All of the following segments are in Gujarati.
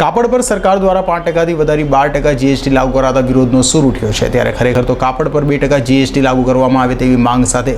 કાપડ પર સરકાર દ્વારા પાંચ ટકાથી વધારી બાર ટકા જીએસટી લાગુ કરાતા વિરોધનો સૂર ઉઠ્યો છે. ત્યારે ખરેખર તો કાપડ પર બે ટકા જીએસટી લાગુ કરવામાં આવે તેવી માંગ સાથે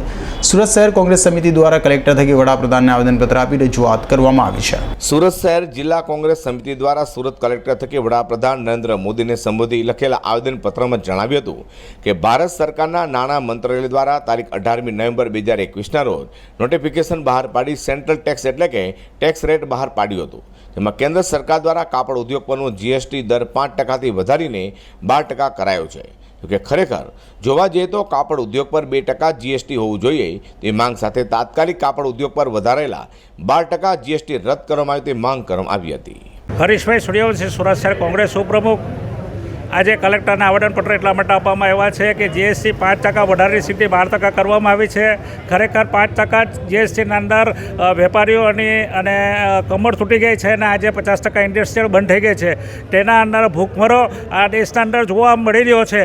સુરત શહેર કોંગ્રેસ સમિતિ દ્વારા કલેક્ટર થકી વડાપ્રધાનને આવેદનપત્ર આપી રજૂઆત કરવામાં આવી છે. સુરત શહેર જિલ્લા કોંગ્રેસ સમિતિ દ્વારા સુરત કલેક્ટર થકી વડાપ્રધાન નરેન્દ્ર મોદીને સંબોધી લખેલા આવેદનપત્રમાં જણાવ્યું હતું કે, ભારત સરકારના નાણાં મંત્રાલય દ્વારા તારીખ અઢારમી નવેમ્બર બે હજાર એકવીસના રોજ નોટિફિકેશન બહાર પાડી સેન્ટ્રલ ટેક્સ એટલે કે ટેક્સ રેટ બહાર પાડ્યું હતું. જેમાં કેન્દ્ર સરકાર દ્વારા કાપડ ઉદ્યોગ પરનો જીએસટી દર પાંચ ટકાથી વધારીને બાર ટકા કરાયો છે. જોકે ખરેખર, જોવા જઈએ તો કાપડ ઉદ્યોગ પર બે ટકા જીએસટી હોવું જોઈએ. તે માંગ સાથે તાત્કાલિક કાપડ ઉદ્યોગ પર વધારેલા બાર ટકા જીએસટી રદ કરવામાં આવી તે માંગ કરવામાં આવી હતી. હરીશભાઈ, સૂર્યવંશી સુરત શહેર કોંગ્રેસ ઉપપ્રમુખ આજે કલેક્ટરને આવેદનપત્ર એટલા માટે આપવામાં આવ્યા છે કે જીએસટી પાંચ ટકા વધારી સ્થિતિ બાર ટકા કરવામાં આવી છે. ખરેખર પાંચ ટકા જીએસટીના અંદર વેપારીઓની અને કમર તૂટી ગઈ છે અને આજે પચાસ ટકા ઇન્ડસ્ટ્રીયલ બંધ થઈ ગઈ છે. તેના અંદર ભૂખમરો આ દેશના અંદર જોવા મળી રહ્યો છે.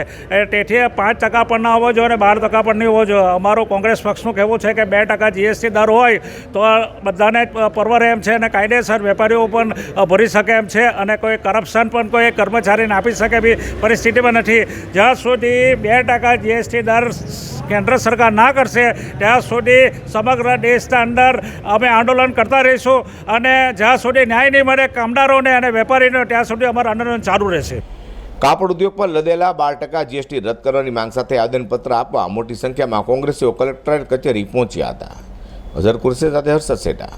તેથી પાંચ ટકા પણ ના હોવો જોઈએ અને બાર ટકા પણ નહીં હોવો જોઈએ. અમારું કોંગ્રેસ પક્ષનું કહેવું છે કે બે ટકા જીએસટી દર હોય તો બધાને પરવરે એમ છે અને કાયદેસર વેપારીઓ પણ ભરી શકે એમ છે અને કોઈ કરપ્શન પણ કોઈ કર્મચારીને આપી શકે પરિસ્થિતિમાં નથી. જ્યાં સુધી બે ટકા જીએસટી દર કેન્દ્ર સરકાર ના કરશે, ત્યાં સુધી સમગ્ર દેશના અંદર અમે આંદોલન કરતા રહીશું અને જ્યાં સુધી ન્યાય નહીં મળે કામદારોને અને વેપારીને, ત્યાં સુધી અમારું આંદોલન ચાલુ રહેશે. કાપડ ઉદ્યોગ પર લદેલા બાર ટકા જીએસટી રદ કરવાની માંગ સાથે આવેદનપત્ર આપવા મોટી સંખ્યામાં કોંગ્રેસીઓ કલેક્ટરેટ કચેરી પહોંચ્યા હતા. અઝર કુરશી સાથે હર્ષદ સેટા.